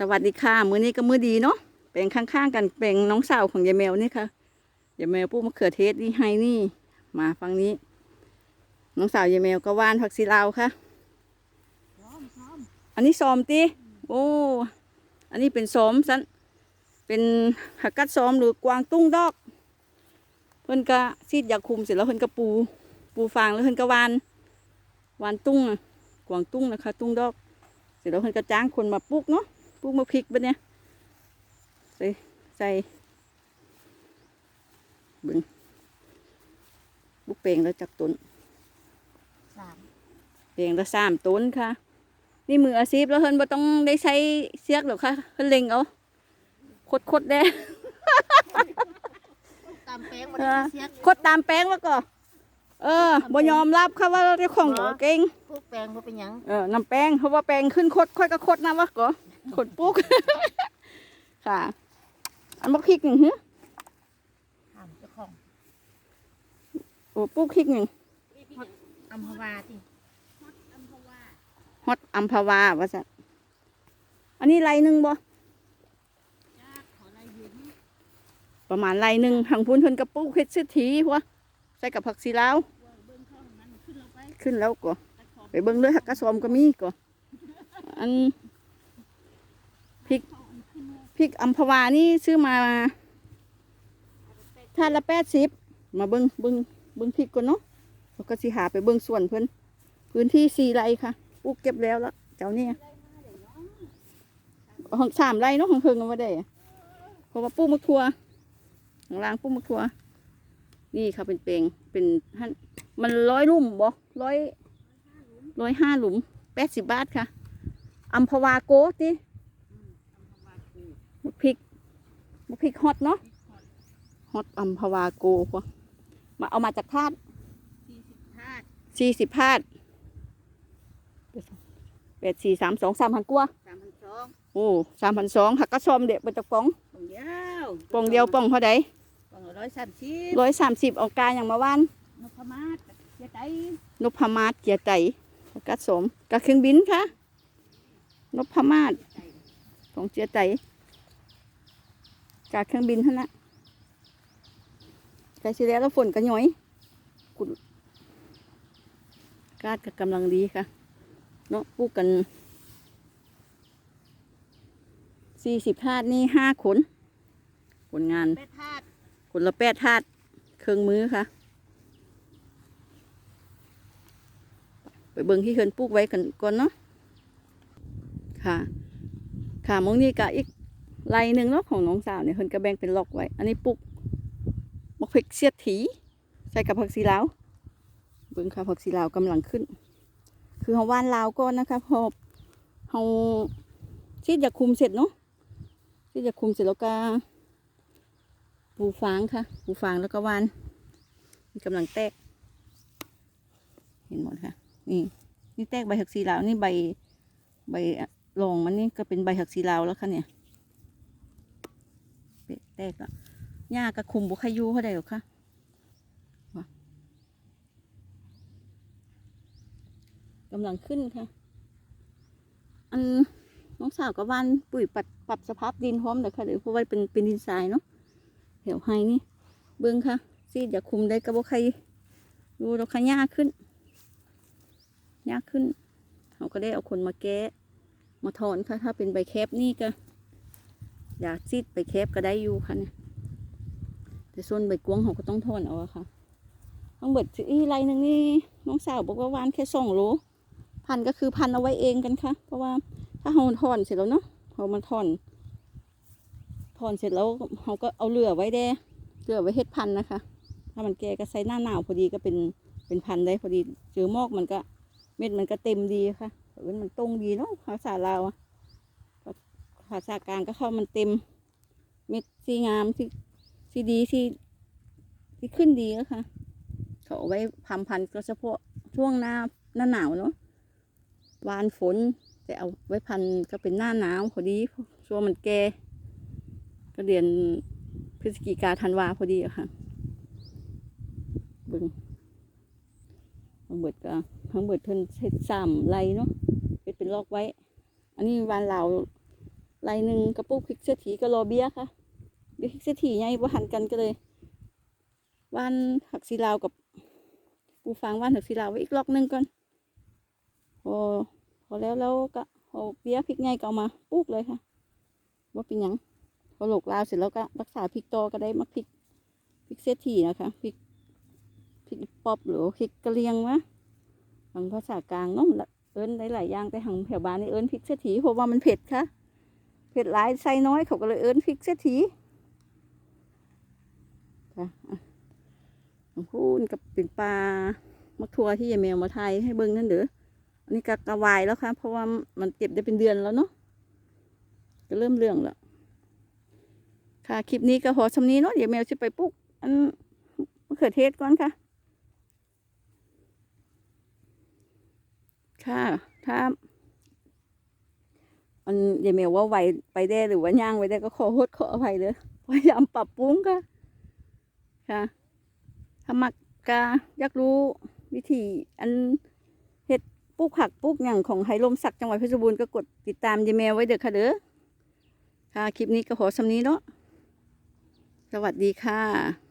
สวัสดีค่ะ มื้อนี้ก็มื้อดีเนาะเป็นข้างๆกันเป็นน้องสาวของยายแมวนี่ค่ะยายแมวปลูกมะเขือเทศนี่ให้นี่ มาฟังนี้ น้องสาวยายแมวก็ว่านผักซีลาวค่ะอันนี้ซอมตีโอ้อันนี้เป็นซอมสันเป็นผักกัดซอมหรือกวางตุ้งดอก เพิ่นก็ซีดยาคุมเสร็จแล้วเพิ่นก็ปู ปูฟางแล้วเพิ่นก็วานวานตุ้งกวางตุ้งนะคะ ตุ้งดอก เสร็จแล้วเพิ่นก็จ้างคนมาปลูกเนาะ ลูกมะพริกบะเนี่ยใส่ใส่เบึงปลูกเปลงแล้วจากต้นสามเปลงละสามต้นค่ะ นี่มืออาชีพแล้วเพิ่นบ่ต้องได้ใช้เสียกหรอกค่ะเพิ่นเล็งเอาคดคดๆได้ตามแป้งมันได้เสียกคดตามแป้งแล้วก็เออบ่ยอมรับค่ะว่าเจ้าของเก่งพวกแป้งบ่เป็นหยังเออน้ำแป้งเพราะว่าแป้งขึ้นคดค่อยก็คดนะวะก็ คดปุ๊กค่ะ อันบักพริกหนึ่งฮึถามเจ้าของโอ้ปุ๊กพริกหนึ่งอัมพวาติฮอตอัมพวาว่าสันอันนี้ไรหนึ่งบ่ประมาณไรหนึ่งทางพูนเพิ่นกระปุกเฮ็ดซื้อทีหัวใส่กับผักซีลาวขึ้นแล้วก็ไปเบิ่งเลยหักกระสอมก็มีก็อัน พริกพริกอัมพวานี่ซื้อมาทานละแปดสิบมาเบิ่งเบิ่งเบิ่งพริกก่อนเนาะแล้วก็สิหาไปเบิ่งส่วนเพิ่นพื้นที่สี่ไร่ค่ะปลูกเก็บแล้วแล้วเจ้าเนี่ยของสามไร่เนาะของเพิ่งกันมาได้เพราะว่าปลูกมะทั่วข้างล่างปลูกมะทั่วนี่ค่ะเป็นเปลงเป็นหั่นมันร้อยลุ่มบ่ร้อยร้อยห้าหลุมแปดสิบบาทค่ะอัมพวาโกติมะพริก มะพริกฮอตเนาะฮอตอัมพวาโกพวกมาเอามาจากธาตุสี่สิบธาตุสี่สิบพาดแปดสี่สามสองสามพันกว่าสามพันสองโอ้สามพันสองหักกระซอมเด็กไปจากปองปองเดียวปองเดียวปองเท่าใดปองร้อยสามสิบร้อยสามสิบเอากาอย่างมาว่านนพมาศเจ๊ไตนพมาศเกียรติไต่หักกระสมกับเครื่องบินค่ะนพมาศของเจียไต่ กับเครื่องบินเท่านั้นใกล้สิแล้วแล้วฝนก็หน่อยกุดกาศก็กำลังดีค่ะ เนาะปลูกกันสี่สิบธาตุนี่ห้าขนผลงานแปดธาตุขนละแปดธาตุเครื่องมือค่ะ ไปเบิ่งที่เคินปลูกไว้กันก่อนเนาะค่ะ ค่ะมองนี่กะอีก ไรหนึ่งเนาะของน้องสาวเนี่ยเคินก็แบ่งเป็นล็อกไว้ อันนี้ปลูกมะพริกเสียดถีใส่กับผักซีลาวเบิ่งค่ะผักซีลาวกำลังขึ้น คือเฮาว่านลาวก่อนนะคะพอเฮาชีดยาคุมเสร็จเนาะชีดยาคุมเสร็จแล้วก็ปูฟางค่ะ ปูฟางแล้วก็วานนี่กำลังแตก เห็นหมดค่ะ นี่ นี่แตกใบหักสีลาว นี่ใบ ใบรองมันนี่ก็เป็นใบหักสีลาวแล้วค่ะเนี่ย แตกล้วหญ้ากระคุมบุคายูเขาได้หรอคะกำลังขึ้นค่ะ อันน้องสาวกับวานปุ๋ยปรับปรับสภาพดินพร้อมเลยค่ะเดี๋ยวเพราะว่าเป็นเป็นดินทรายเนาะแถวไฮนี่ เบิ้งค่ะ ซีดอย่าคุมได้กระบอกใครดูเราขยากขึ้นยากขึ้น เขาก็ได้เอาคนมาแก้มาถอนค่ะ ถ้าเป็นใบแคบนี่ก็ อยากซีดใบแคบก็ได้อยู่ค่ะเนี่ยแต่ส่วนใบกวงเขาก็ต้องถอนเอาค่ะต้องเบิดอีไรหนึ่งนี่น้องสาวบอกว่าวานแค่สองโลพันก็คือพันเอาไว้เองกันค่ะ เพราะว่าถ้าเขาถอนเสร็จแล้วเนาะเขามาถอนถอนเสร็จแล้วเขาก็เอาเรือไว้แด้เรือไว้เฮ็ดพันนะคะ ถ้ามันแก่ก็ใส่หน้าหนาวพอดีก็เป็นเป็นพันได้พอดีเจอมอกมันก็เม็ดมันก็เต็มดีค่ะแต่ว่ามันตรงดีเนาะภาษาลาวอะ ภาษากลางก็เข้ามันเต็ม เม็ดสีงามที่ดีที่ที่ขึ้นดีแล้วค่ะ เขาเอาไว้พำพันธุ์ก็เฉพาะช่วงหน้าหน้าหนาวเนาะวานฝนแต่เอาไว้พันก็เป็นหน้าหนาวพอดีช่วงมันแก่ก็เดือนพฤศจิกาธันวาพอดีอะค่ะบึงทั้งเบิดก็ทั้งเบิดเพิ่นเฮ็ดสามไรเนาะเฮ็ดเป็นลอกไว้ อันนี้วานลาว ลายหนึ่งกระปุกพริกเสื้อถีก็รอเบี้ยค่ะเบี้ยพริกเสื้อถีไงว่าหันกันก็เลยว่านผักซีลาวกับปูฟางว่านผักซีลาวไว้อีกล็อกหนึงก่อนพอพอแล้วแล้วก็เอเบี้ยพริกไงก็เอามาปลูกเลยค่ะว่าเป็นยังพอหลกลาวเสร็จแล้วก็รักษาพริกโตก็ได้มาพริกพริกเสื้อถีนะคะพริกพริกป๊อปหรือพริกกระเหรียงวะทางภาษากลางเนาะเอิ้นได้หลายอย่างแต่ทางแถวบ้านนี่เอิ้นพริกเสื้อถีเพราะว่ามันเผ็ดค่ะ ผ็ดหลายใส่น้อยเขาก็เลยเอิ้นพริกเสียทีค่ะของพูนกับเป็นปลามักทัวที่ยายแมวมาไทยให้เบิ้งนั่นเด้ออันนี้ก็กะวายแล้วค่ะ เพราะว่ามันเก็บได้เป็นเดือนแล้วเนาะก็เริ่มเรื่องแล้วค่ะคลิปนี้ก็พอชำนี้เนาะเดี๋ยแมวจะไปปลุกอันมะเขือเทศก่อนค่ะ ค่ะถ้า มันยายเมลว่าไหวไปได้หรือว่าย่างไว้ได้ก็ขอโทษขออภัยเลยพยายามปรับปรุงค่ะค่ะถ้ามักกาอยากรู้วิธีอันเห็ดปลูกผักปลูกอย่างของไฮลมศักดิ์จังหวัดเพชรบูรณ์ก็กดติดตามยายเมลไว้เด้อค่ะเด้อค่ะคลิปนี้ก็ขอสำนี้เนาะสวัสดีค่ะ